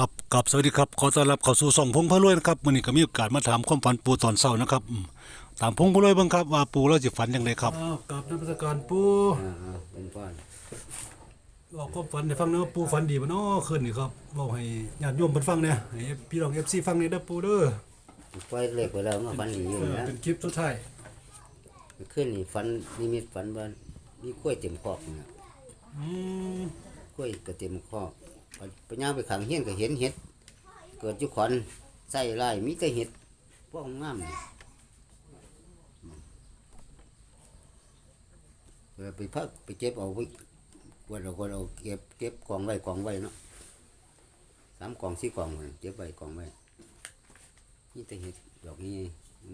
ครับกับสวัสดีครับขอต้อนรับเข้าสู่ส่องพงพระรวยนะครับวันนี้ก็มีโอกาสมาถามความฝันปูตอนเช้านะครับอืมตามพงพระรวยเบ้างครับว่าปูเราจะฝันอย่างไรครับกับนักราชการปูอ่าๆเป็นป้อนบอกความฝันให้ฟังเนาะปูฝันดีบ่เนาะคืนนี้ครับบอกให้ญาติโยมเพิ่นฟังเนี่ยให้พี่น้อง FC ฟังเนี่ยเด้อปูเด้อปล่อยเล็กไปแล้วมาฝันดีอยู่เออนะเป็นคลิปสุดท้ายขึ้นนี่ฝันนิมิตฝันว่ามีกล้วยเต็มคอกนะอืมกล้วยก็เต็มคอก ไปไปย่างไปขังเฮียนก็เห็นเห็ด เกิดอยู่ขอนไส้ไร่มีแต่เห็ดพวกงามนี่เวลาไปพักไปเก็บเอาไปกวดเอากวดเอาเก็บเก็บกองไว้กองไว้เนาะสามกองสี่กองพุ่นเก็บไว้กองไว้นี่แต่เห็ดดอกนี้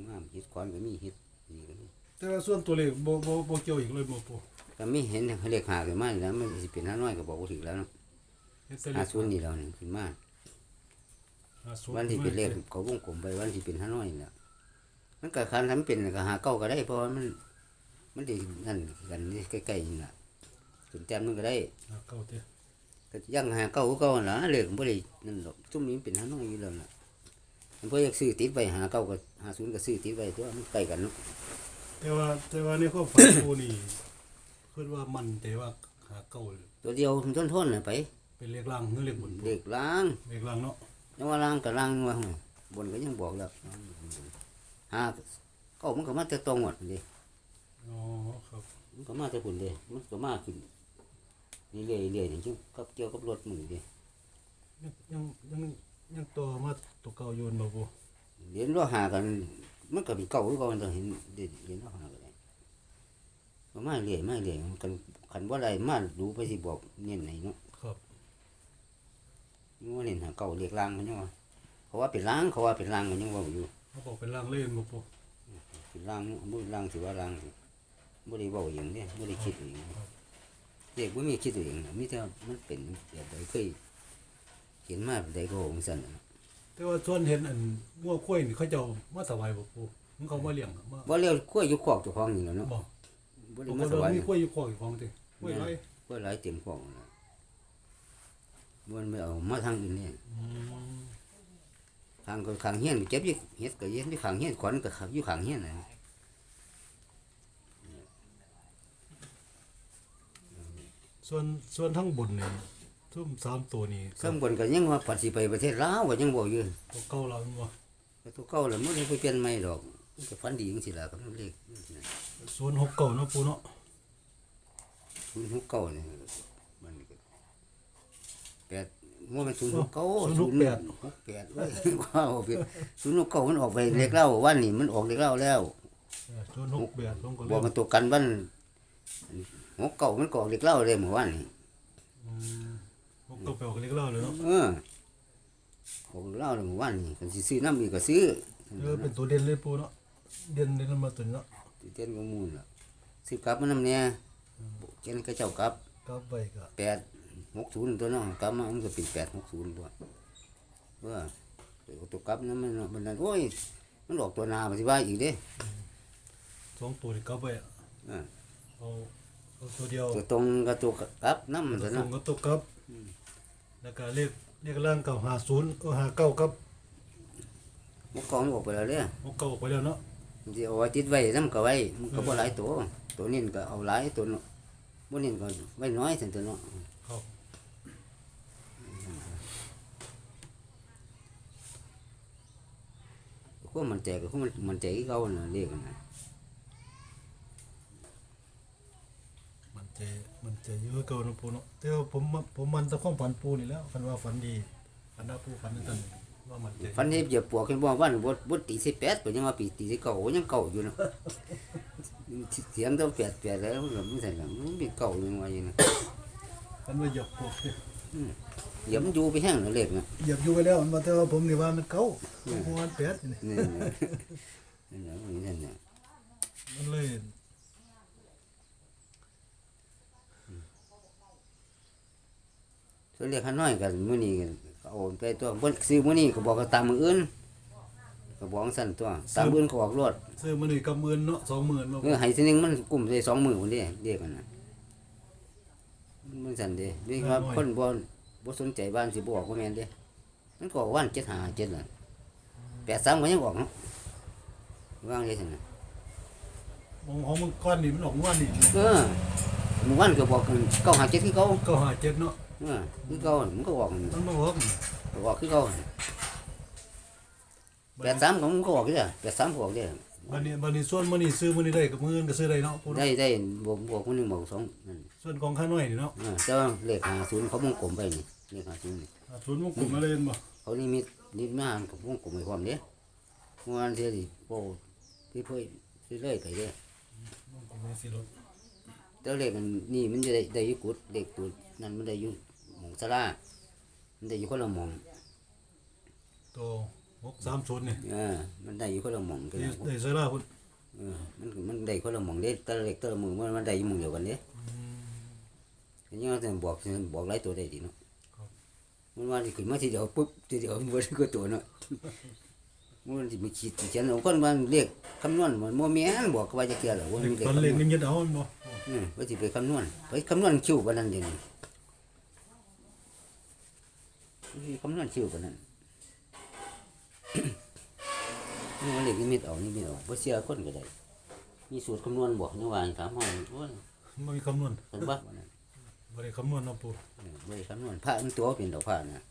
งามเห็ดขอนก็มีเห็ดนี่ก็มีแต่ว่าส่วนตัวเลขบ่บ่บ่เกี่ยวอีกเลยบ่ปูก็ไม่เห็นเขาเรียกหาขึ้นมาอยู่แล้วมันสิเป็นห้าน้อยก็บอกว่าถึงแล้วเนาะเฮ็ดแต่เล ห้าขศูนย์นี่เราเนี่ยขึ้นมาห้าศูย์วันที่เป็นเลขเขาวงกลมไปวันที่เป็นห้าน้อยเนี่ยมันก็คันทำเป็นก็หาเก้าก็ได้เพราะว่ามัน มันดีนั่นกันนี่ใกล้ๆนี่แหละถึงแต้มมันก็ได้ห้าเก้าเด้อก็ยังหาเก้าก็เก้าหั่นล่ะเลขมันบ่ได้นั่นหรอกซุ่มนี้มันเป็นห้าน้อยอยู่แล้วล่ะมันเพื่ออยากซื้อติดไว้หาเก้าก็หาศูนย์ก็ซื้อติดไว้ตัวมันใกล้กันเนาะแต่ว่าแต่ว่าในความฝันปูนี่คิดว่ามันแต่ว่าหาเก้าตัวเดียวมันทนทนๆน่ะไป เป็นเลขล่างหรือเลขบนปูเด็กล้างเลขล่างเนาะยังว่าล้างก็ล้างว่าหั่นบนก็ยังบอกแล้วหาเก้ามันก็มาแต่ตรงหมดเลยอ๋อครับมันก็มาแต่ผุนเลยมันก็มาขึ้นนี่เรื่อยๆเรื่อยๆอย่างเช่นกับเกี่ยวกับรถมือเดียังยังยังยังต่อมาตัวเก่าโยนบ่ปูเรียนว่าหากัน มันก็เป็นเก่าหรือเก่าต้องเห็นเรียนเรียนว่าหากันเลยก็มาเรื่อยมาเรื่อยมันกันขันว่าไรมาดูไปสิบอกเน้นไหนเนาะครับ ยังว่าเน้นหาเก่าเรียกลางมันยังว่าเขาว่าเป็นล้างเขาว่าเป็นล้างมันยังว่าอยู่เขาบอกเป็นล่างเล่นบ่ปูเป็นล้างบุล้างถือว่าล้างสิบ่ได้บอกเองเนี่ยบ่ได้คิดเองเด็กบ่มีคิดเองนะมีแต่มันเป็นแบบใดเคยเห็นมาแบบใดก็องสั่นน่ะแต่ว่าส่วนเห็นอันงัวข้อยนี่เขาเจ้ามาถวายบ่ปูมันเขามาเลี้ยงอะมาบ่เลี้ยวกล้วยอยู่ขอกเจ้าของนี่แหล้วเนาะบ่บ่บ่ได้บ่มาสโดนบายมีข้อยอยู่ข้อยของติข้อยไรกล้วยหลายเต็มขอกนั่น ล่ะบ่ไม่เอามาทางอื่นนี่อืมทางก็ข้างเฮียนเจ็บอยู่เฮ็ดก็เฮ็ดอยู่ข้างเฮียนขวัญก็อยู่ข้างเฮียนน่ะส่วนส่วนทั้งบนนี่ทุ่มสามตัวนี่ข้างบนก็ยังว่าปัดสิไปประเทศลาวก็ยังบอกอยู่ตัวเก่าแล้วมันบ่ก็ตัวเก่าแล้วมันบ่ได้ไปเปลี่ยนใหม่ดอกมันก็ฝันดีจังซี่ล่ะก็มันเลขส่วนหกเก่าเนาะปูเนาะศูนย์หกเก้าเนี่ยมันก็ แปดว่ามันศูนย์หกเก้าหกแปดเว้ยว้าวเปลี่ยนศูนย์หกเก้ามันออกไปเลขเล่าวันนี้มันออกเลขเล่าแล้วเออส่วนหกแบบผมก็บเลอกยมันตัวกันวันหกเก้ามันก็ออกเลขเล่าเลยเมื่อวานนี้อืมหกเก่าไปออกเล็กเล่าเลยเนาะเออออกเลขเล่าเลยเมื่อวานนี้กันสิซื้อน้ำอีกก็ซื้อเออเป็นตัวเด่นเลยปูเนาะเด่นเด่นมาตัวนี้เนาะติเต้นก็มูลล่ะซื้อกลับมันน้ำเนี่ยเจนก็เจ้ากลับกลับไปก็แปด หกศูนย์ตัวเน้องกลับมามันก็เป็นแปดหกศูนย์ตัวเออตัวกลับนั้นมันมันนั่นโอ้ยมันออกตัวหนาไปสิว่าอีกเด้สองตัวนี่กลับไปอะเออเอาเอาตัวเดียวตัวตรงกับตัวกลับน้ำมันตัตัววตรนั้นงก็ตัวกลับแล้วก็เลขเลขล่างเก่าหาศูนย์เออหาเก้ากับมันกองออกไปแล้วเด้หกเก่าออกไปแล้วเนาะมันจะเอาไว้ติดไว้น้ำก็ไว้มันก็บ่หลายตัวตัวนี้ก็เอาหลายตัวเนาะบ่นี้ก็ไว้น้อยสันตัวเนาะ ครับ ก็มันใจก็มันมันใจเขาน่ะเรียกนะมันใจมันใจเยอะเก่าเนาะปูเนาะแต่ว่าผมผมมันแตะความฝันปูนี่แล้วฝันว่าฝันดีฝันว่าปูฝันนั่นตันว่ามันใจฟันเฮ็ดเหยียบปวกขึ้นบ่วันบ่บ่ตีสิ8ก็ยังว่าปีตีสิ9ก็ยังเก่าอยู่เนาะเสียงต้องแปดแปดแล้วมันก็มันใส่แล้วมันเป็นเก่าอยู่ว่าอย่างนั้นฝันว่าเหยียบปวกเนี่ย เหยียบมันอยู่ไปแห้งแล้วเลขน่ะเหยียบอยู่ไปแล้วมันว่าแต่ว่าผมนี่ว่ามันเก่าผมว่ามันแปดนี่นี่นี่นี่นี่นี่นี่มันเลยส่วนเรียกข้าน้อยกันมื้อนี้ก็เอาไปตัวบ่ซื้อมื้อนี้ก็บอกก็ตามมื้ออื่นก็บอกสั่นตัวตามมื้ออื่นก็ออกรถซื้อมาหนึ่งกับหมื่นเนาะสองหมื่นมาเออให้ทีนึงมันกลุ่มได้2มื้อพุ่นเด้เรียกกันน่ะ มันสั่นเด้นี่ว่าคนบ่บ่สนใจบ้านสิบ่ออกบ่แม่นเด้มันก็ออกวันเจ็ดหาเจ็ดน่ะแปดสามก็ยังออกเนาะว่างเลยสินะมองของมึงก้อนนี่มันออกงวดนี่เออหมู่บ้านก็บอกกันเก้าหาเจ็ดคือเก้าก็หาเจ็ดเนาะเออคือเก้ามันก็ออกมันมาออกออกคือเก้าแปดสามก็มันก็ออกเด้อแปดสามก็ออกเด้อ บัดนี้บัดนี้ส่วนมื้อนี้ซื้อมื้อนี้ได้กับมื้ออื่นก็ซื้อได้เนาะปูเนาะได้ได้บวกบวกคนหนึ่งบวกสองนั่นส่วนของข้าน้อยนี่เนาะเออแต่ว่าเลขหาศูนย์เขาวงกลมไปนี่เลขหาศูนย์นี่อ่าศูนย์วงกลมมาเลยเห็นบ่เขานี่มีนิดมากับวงกลมไปความเด้เมื่อวานเสียดิโอ้พี่เพื่อนซื้อเลยไปเด้อวงกลมสิรถแต่เลขมันนี่มันจะได้ได้อยุกุดเลขกุดนั่นมันได้อยุหมองสลามันได้อยู่คนละหมองตัว 630นี่เออมันได้อยู่คนละหมองกันได้ได้ซะล่ะพุ่นเออมันมันได้คนละหมองเด้แต่ละเลขแต่ละมือมันมันได้อยู่หมองเดียวกันเด้อันนี้เราจะบอกบอกหลายตัวได้ดีเนาะมันว่าสิขึ้นมาทีเดียวปุ๊บทีเดียวมันบ่ได้ก็ตัวเนาะมันสิมีขีดเขียนเอาคนว่าเรียกคำนวณมันบ่แม่นบอกว่าจะเกี่ยวหรอว่ามีเลขตอนคำนเลวขณนี่ยึดเอาแม่นบ่อืมว่าสิไปคำนวณไปคำนวณคิวปานนั้นเดี๋ยวนี้สิคำนวณคิวปานนั้น นี่ว่าเลขนิมิตเอานี่มิตเอาบ่เสียคนก็ได้ มีสูตรคำนวณบ่นี่ว่าให้ถามเฮาโอ้ยบ่มีคำนวณเห็นบ่ว่านั่นบ่ได้คำนวณเนาะปูเออบ่ได้คำนวณพระมันตัวเป็นดอกพระน่ะ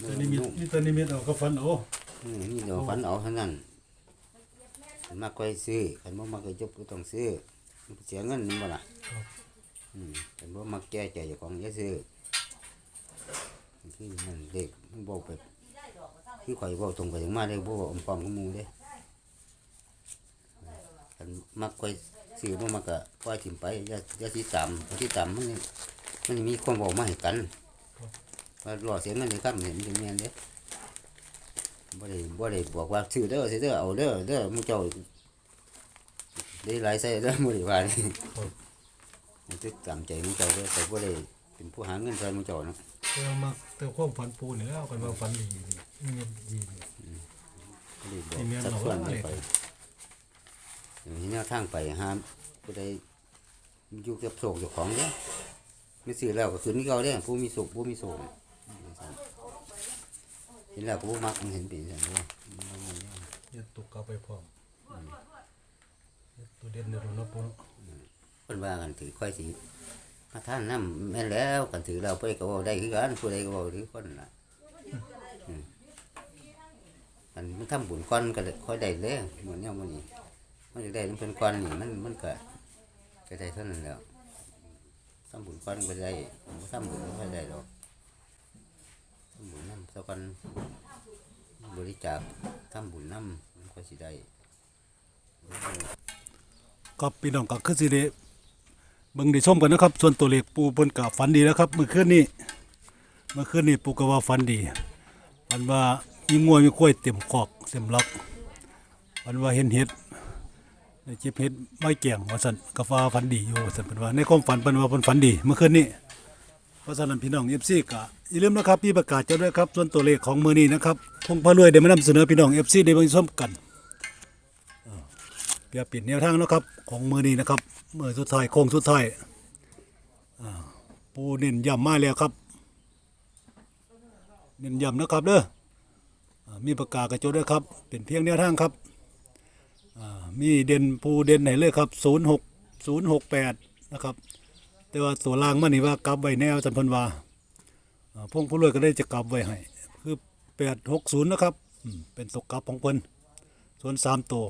แต่นิมิตนี่แต่นิมิตเอาก็ฝันเอาอืมนี่เดี๋ยวฝันเอาเท่านั้นคันมักก็ให้ซื้อคันบ่มักก็จบก็ต้องซื้อมันเสียเงินนี่บ่ล่ะอืมคันบ่มักแก้ใจเจ้าของอย่าซื้อคือมันเด็กมันบอกไป คือข่อยเว้าตรงไปตรงมาได้บ่เว้าอมปอมกับหมู่เด้คันมักก็ซื้อบ่มักก็ปล่อยถิ่มไปอย่าอย่าสิตามอย่าสิตามมันนี่มันมีความเว้ามาให้กันว่ารอเสียเงินนี่ครับเห็นเป็นแม่นเด้บ่ได้บ่ได้บอกว่าซื้อเด้อซื้อเด้อเอาเด้อเด้อหมู่เจ้าได้หลายใส่เด้อบ่ได้ว่านี่มันตึกตามใจหมู่เจ้าเด้อแต่บ่ได้เป็นผู้หาเงินใส่หมู่เจ้าเนาะ แต่ว่ามักแต่ความฝันปูนี่แล้วกันว่าฝันดีนี่ดีบ่ได้บอกที่แม่นสัดเอาส่วนไว้ไปอย่างนี้แนวทางไปหาผู้ใดอยู่กับโศกเจ้าของเด้อไม่ซื้อแล้วก็คืนนี้เก่าเด้อผู้มีโศกผู้มีโศกเห็นแล้วก็บ่มักมันเห็นเป็นซั่นเด้อยึดตุกกลับไปพร้อมยึดตัวเด่นเดี๋ยวเราเนาะปูเนาะ เพิ่นว่ากันถือค่อยสิ มาท่านนำแม่นแล้วกันถือเราไปก็เว้าได้คือกันผู้ใดก็เว้าถือคนล่ะอันมันทำบุญก่อนก็ได้ค่อยได้เลยเหมือนแนวมื้อนี้มันจะได้มันเป็นก่อนนี่มันมันเก็ก็ได้เท่านั้นแล้วทำบุญก่อนก็ได้ทำบุญก็ได้ดอกทำบุญนำซะก่อนบริจาคทำบุญนำมันก็สิได้ ครับพี่น้องก็คือสิได้ บิ่งได้ชมกันนะครับ ส่วนตัวเลขปูเพิ่นก็ฝันดีแล้วครับเมื่อคืนนี้เมื่อคืนนี้ปูก็ว่าฝันดีฝันว่ามีงัวมีกล้วยเต็มคอกเต็มล็อกฝันว่าเห็นเห็ดได้เจ็บเห็ดไม่แก่งว่าซั่นก็ฟ้าฝันดีอยู่ว่าซั่นเพิ่นว่าในความฝันเพิ่นว่าเพิ่นฝันดี เมื่อคืนนี้เพราะฉะนั้นพี่น้อง FC ก็อย่าลืมนะครับพี่ประกาศจะด้วยครับส่วนตัวเลขของมือนี้นะครับพงพารวยได้มานำเสนอพี่น้อง FC ได้เบิ่งชมกัน พื่อเปลี่ยนแนวทางนะครับ ของมือนี้นะครับมือสุดท้ายโค้งสุดท้ายปูเน้นย้ำมาแล้วครับ เน้นย้ำนะครับเด้อมีประกาศกระโจดด้วยครับ เป็นเพียงแนวทางครับมีเด่นปูเด่นไหนเลยครับศูนย์หกศูนย์หกแปดนะครับ แต่ว่าตัวล่างมันนี่ว่ากลับไว้แนวสันพันวาอ่าพงผู้รวยก็ได้จะกลับไว้ให้ คือแปดหกศูนย์นะครับ เป็นตกกลับของเพิ่นส่วนสามตัว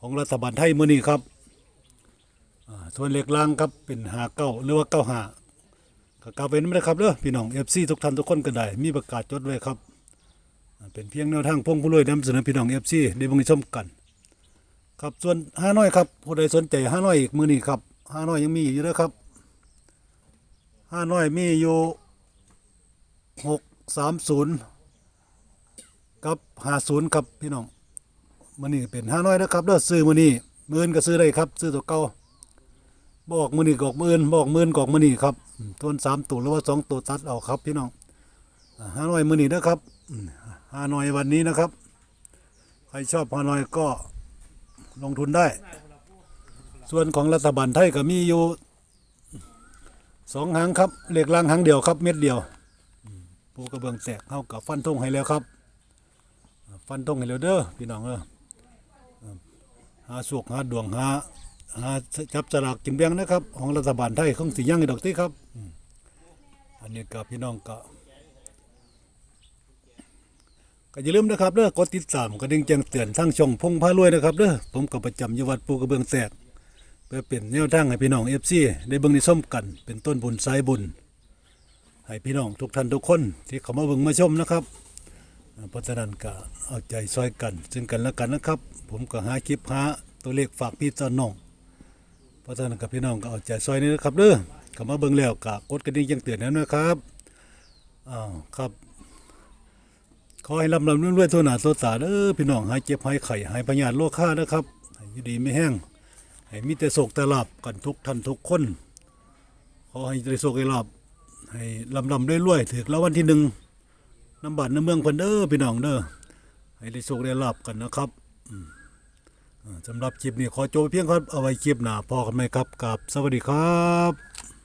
ของรัฐบาลไทยมื้อนี้ครับส่วนเล็กล่างครับเป็นหาเก้าหรือว่าเก้าหาก็กลับไปนั่นนะครับเด้อพี่น้องเอฟซีทุกท่านทุกคนก็ได้มีประกาศจดไว้ครับ เป็นเพียงแนวทางพงผู้รวยนำเสนอพี่น้องเอฟซีได้บิ่งชมกัน ครับส่วนห้าน้อยครับผู้ใดสนใจห้าน้อยอีกมื้อนี้ครับห้าน้อยยังมีอยู่เด้อครับห้าน้อยมีอยู่หกสามศูนย์กับห้าศูนย์ครับพี่น้อง มันนี่เป็นห้าน้อยนะครับเด้อซื้อมันนี่มื่นก็ซื้อได้ครับ ซื้อตัวเก่าบอกมือนี่กอกมื่นบอกมื่นกอกมือนี่ครับอืมต้นสามตัวหรือว่าสองตัวตัดเอาครับพี่น้องอ่าห้าน้อยมือนี่นะครับห้าน้อยวันนี้นะครับ ใครชอบห้าน้อยก็ลงทุนได้ ส่วนของรัฐบาลไทยก็มีอยู่สองหางครับเหล็กลางหางเดียวครับ เม็ดเดียวปูกระเบื้องแตกเข้ากับฟันธงให้แล้วครับ ฟันธงให้แล้วเด้อพี่น้องเด้ออ หาสวกหาดวงหาหาจับสลากกินแบ่งนะครับ ของรัฐบาลไทยคงสิยังอีกดอกติครับ อันนี้กับพี่น้องก็ก็อย่าลืมนะครับเด้อกดติดตามกระดิ่งแจ้งเตือนทั้งช่องพงพารวยนะครับเด้อผมก็ประจำยู่วัดปูกระเบื้องแตกเพื่อเป็นแนวทางให้พี่น้องเอฟซีได้เบิ่งได้ส้มกัน เป็นต้นบุญสายบุญ ให้พี่น้องทุกท่านทุกคนที่เข้ามาเบิ่งมาชมนะครับ เพราะฉะนั้นก็เอาใจซอยกัน ซึ่งกันและกันนะครับ ผมก็หาคลิปหาตัวเลขฝากพี่ตอนน้องเพราะฉะนั้นกับพี่น้องก็เอาใจซอยนี้นะครับเด้อเข้ามาเบิ่งแล้วก็กดกระดิ่งแจ้งเตือนนั้นนะครับอ้าวครับขอให้ลำลำรวยๆทั่วหนาทั่วตาเด้อพี่น้องหายเจ็บหายไข้หายพยาธิโรคข้านะครับให้ยดีไม่แห้งให้มีแต่โศกแต่ลาบกันทุกท่านทุกคน ขอให้ได้โศกได้ลาบให้ลำลำด้วยรวยๆถึกแล้ววันที่หนึ่ง น้ำบาดน้ำเมืองเพิ่นเด้อพี่น้องเด้อให้ได้โชคได้ลาบกันนะครับสำหรับคลิปนี้ขอจบเพียงครับเอาไว้คลิปหน้าพอกันไหมครับกับสวัสดีครับ